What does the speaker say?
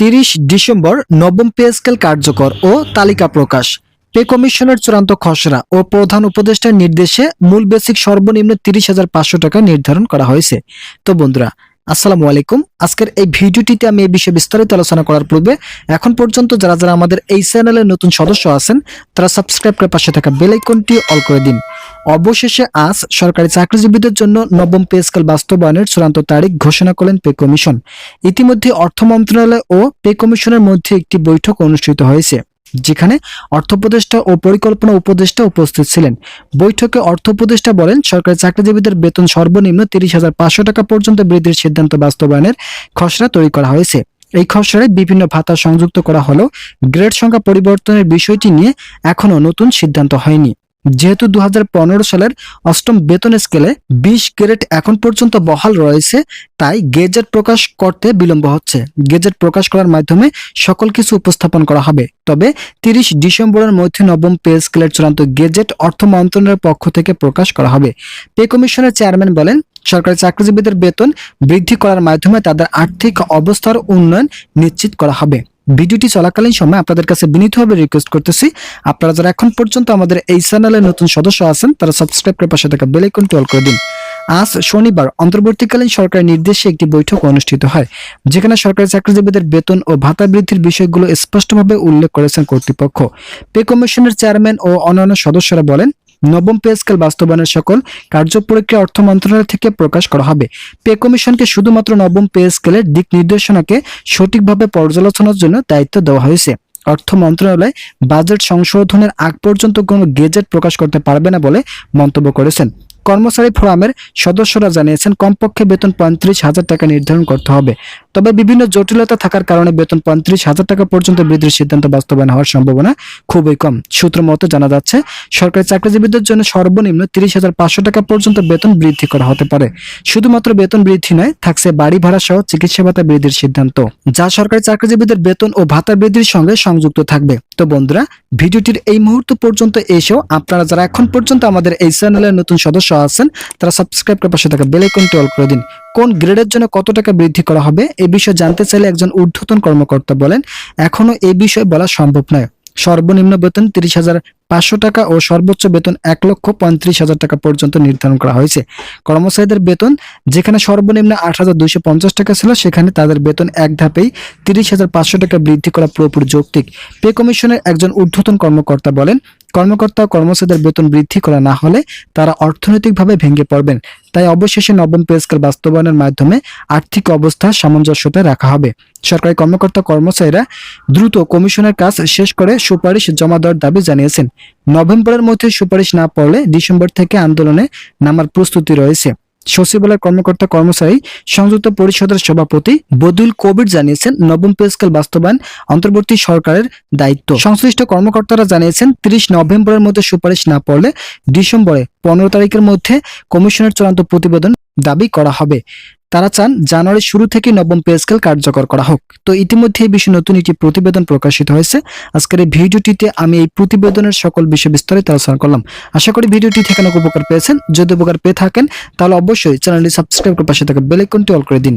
তিরিশ ডিসেম্বর নবম pay scale কার্যকর ও তালিকা প্রকাশ। পে কমিশনের চূড়ান্ত খসড়া ও প্রধান উপদেষ্টার নির্দেশে মূল বেসিক সর্বনিম্ন তিরিশ হাজার পাঁচশো টাকা নির্ধারণ করা হয়েছে। তো বন্ধুরা, আসসালামু আলাইকুম। আজকের এই ভিডিওটিতে আমি এই বিষয়ে বিস্তারিত আলোচনা করার পূর্বে এখন পর্যন্ত যারা যারা আমাদের এই চ্যানেলের নতুন সদস্য আছেন, তারা সাবস্ক্রাইব করে পাশে থাকা বেল আইকনটি অল করে দিন। অবশেষে আজ সরকারি চাকরিজীবীদের জন্য নবম পে স্কেল বাস্তবায়নের চূড়ান্ত তারিখ ঘোষণা করলেন পে কমিশন। ইতিমধ্যে অর্থ মন্ত্রণালয় ও পে কমিশনের মধ্যে একটি বৈঠক অনুষ্ঠিত হয়েছে, যেখানে অর্থ উপদেষ্টা ও পরিকল্পনা উপদেষ্টা উপস্থিত ছিলেন। বৈঠকে অর্থ উপদেষ্টা বলেন, সরকারি চাকরিজীবীদের বেতন সর্বনিম্ন তিরিশ হাজার পাঁচশো টাকা পর্যন্ত বৃদ্ধির সিদ্ধান্ত বাস্তবায়নের খসড়া তৈরি করা হয়েছে। এই খসড়ায় বিভিন্ন ভাতা সংযুক্ত করা হলেও গ্রেড সংখ্যা পরিবর্তনের বিষয়টি নিয়ে এখনও নতুন সিদ্ধান্ত হয়নি। যেহেতু দু হাজার পনেরো সালের অষ্টম বেতন স্কেলে বিশ গ্রেড এখন পর্যন্ত বহাল রয়েছে, তাই গেজেট প্রকাশ করতে বিলম্ব হচ্ছে। গেজেট প্রকাশ করার মাধ্যমে সকল কিছু উপস্থাপন করা হবে। তবে তিরিশ ডিসেম্বরের মধ্যে নবম পে স্কেলের চূড়ান্ত গেজেট অর্থ মন্ত্রণালয়ের পক্ষ থেকে প্রকাশ করা হবে। পে কমিশনের চেয়ারম্যান বলেন, সরকারি চাকরিজীবীদের বেতন বৃদ্ধি করার মাধ্যমে তাদের আর্থিক অবস্থার উন্নয়ন নিশ্চিত করা হবে। ভিডিওটি চলাকালীন সময় আপনাদের কাছে বিনীতভাবে রিকোয়েস্ট করতেছি। আপনারা যারা এখন পর্যন্ত আমাদের এই চ্যানেলের নতুন সদস্য আছেন, তারা সাবস্ক্রাইব করে পাশে থাকা বেল আইকনটি অল করে দিন। আজ শনিবার, অন্তর্বর্তীকালীন সরকারের নির্দেশে একটি বৈঠক অনুষ্ঠিত হয়, যেখানে সরকারি চাকরিজীবীদের বেতন ও ভাতা বৃদ্ধির বিষয়গুলো স্পষ্টভাবে উল্লেখ করেছেন কর্তৃপক্ষ। পে কমিশনের চেয়ারম্যান ও অন্যান্য সদস্যরা বলেন নবম পে স্কেল বাস্তবায়নের সকল কার্যপ্রক্রিয়া অর্থ মন্ত্রণালয় থেকে প্রকাশ করা হবে। পে কমিশনকে শুধুমাত্র নবম পে স্কেলের দিক নির্দেশনাকে সঠিকভাবে পর্যালোচনার জন্য দায়িত্ব দেওয়া হয়েছে। অর্থ মন্ত্রণালয় বাজেট সংশোধনের আগ পর্যন্ত কোনো গেজেট প্রকাশ করতে পারবে না বলে মন্তব্য করেছেন। কর্মচারী ফোরামের সদস্যরা জানিয়েছেন, কমপক্ষে বেতন পঁয়ত্রিশ হাজার টাকা নির্ধারণ করতে হবে। তবে বিভিন্ন জটিলতা থাকার কারণে বেতন পঁয়ত্রিশ হাজার টাকা পর্যন্ত বৃদ্ধির সিদ্ধান্ত বাস্তবায়ন হওয়ার সম্ভাবনা খুবই কম। সূত্র মতে জানা যাচ্ছে, সরকারি চাকরিজীবীদের জন্য সর্বনিম্ন তিরিশ হাজার পাঁচশো টাকা পর্যন্ত বেতন বৃদ্ধি করা হতে পারে। শুধুমাত্র বেতন বৃদ্ধি নয়, থাকছে বাড়ি ভাড়া সহ চিকিৎসা ভাতা বৃদ্ধির সিদ্ধান্ত, যা সরকারি চাকরিজীবীদের বেতন ও ভাতা বৃদ্ধির সঙ্গে সংযুক্ত থাকবে। তো বন্ধুরা, ভিডিওটির এই মুহূর্ত পর্যন্ত এসেও আপনারা যারা এখন পর্যন্ত আমাদের এই চ্যানেলের নতুন সদস্য আছেন, তারা সাবস্ক্রাইব করে পাশে থাকা বেলাইকন আইকনটি অল করে দিন। কোন গ্রেডের জন্য কত টাকা বৃদ্ধি করা হবে, এ বিষয়ে জানতে চাইলে একজন ঊর্ধ্বতন কর্মকর্তা বলেন এখনও এ বিষয়ে বলা সম্ভব নয়। সর্বনিম্ন বেতন তিরিশ হাজার পাঁচশো টাকা ও সর্বোচ্চ বেতন এক লক্ষ পঁয়ত্রিশ হাজার টাকা পর্যন্ত নির্ধারণ করা হয়েছে। কর্মচারীদের বেতন, যেখানে সর্বনিম্ন আট হাজার দুইশো পঞ্চাশ টাকা ছিল, সেখানে তাদের বেতন এক ধাপেই তিরিশ হাজার পাঁচশো টাকা বৃদ্ধি করা পুরোপুরি যৌক্তিক। পে কমিশনের একজন ঊর্ধ্বতন কর্মকর্তা বলেন, কর্মকর্তা ও কর্মচারীদের বেতন বৃদ্ধি করা না হলে তারা অর্থনৈতিকভাবে ভেঙে পড়বেন। তাই অবশেষে নবম পে স্কেল বাস্তবায়নের মাধ্যমে আর্থিক অবস্থা সামঞ্জস্যতায় রাখা হবে। সরকারি কর্মকর্তা কর্মচারীরা দ্রুত কমিশনের কাজ শেষ করে সুপারিশ জমা দেওয়ার দাবি জানিয়েছেন। নভেম্বরের মধ্যে সুপারিশ না পড়লে ডিসেম্বর থেকে আন্দোলনে নামার প্রস্তুতি রয়েছে। সচিবালয়ের কর্মকর্তা কর্মচারী সংযুক্ত পরিষদের সভাপতি বদুল কবির জানিয়েছেন, নবম পেস্কেল বাস্তবায়ন অন্তর্বর্তী সরকারের দায়িত্ব। সংশ্লিষ্ট কর্মকর্তারা জানিয়েছেন, তিরিশ নভেম্বরের মধ্যে সুপারিশ না পড়লে ডিসেম্বরে পনেরো তারিখের মধ্যে কমিশনের চূড়ান্ত প্রতিবেদন দাবি করা হবে। তারা চান জানুয়ারির শুরু থেকে নবম পে স্কেল কার্যকর করা হোক। তো ইতিমধ্যে এই বিষয়ে নতুন একটি প্রতিবেদন প্রকাশিত হয়েছে। আজকের এই ভিডিওটিতে আমি এই প্রতিবেদনের সকল বিষয় বিস্তারিত আলোচনা করলাম। আশা করি ভিডিওটি থেকে অনেক উপকার পেয়েছেন। যদি উপকার পেয়ে থাকেন, তাহলে অবশ্যই চ্যানেলটি সাবস্ক্রাইব করে পাশে থাকা বেল আইকনটি অল করে দিন।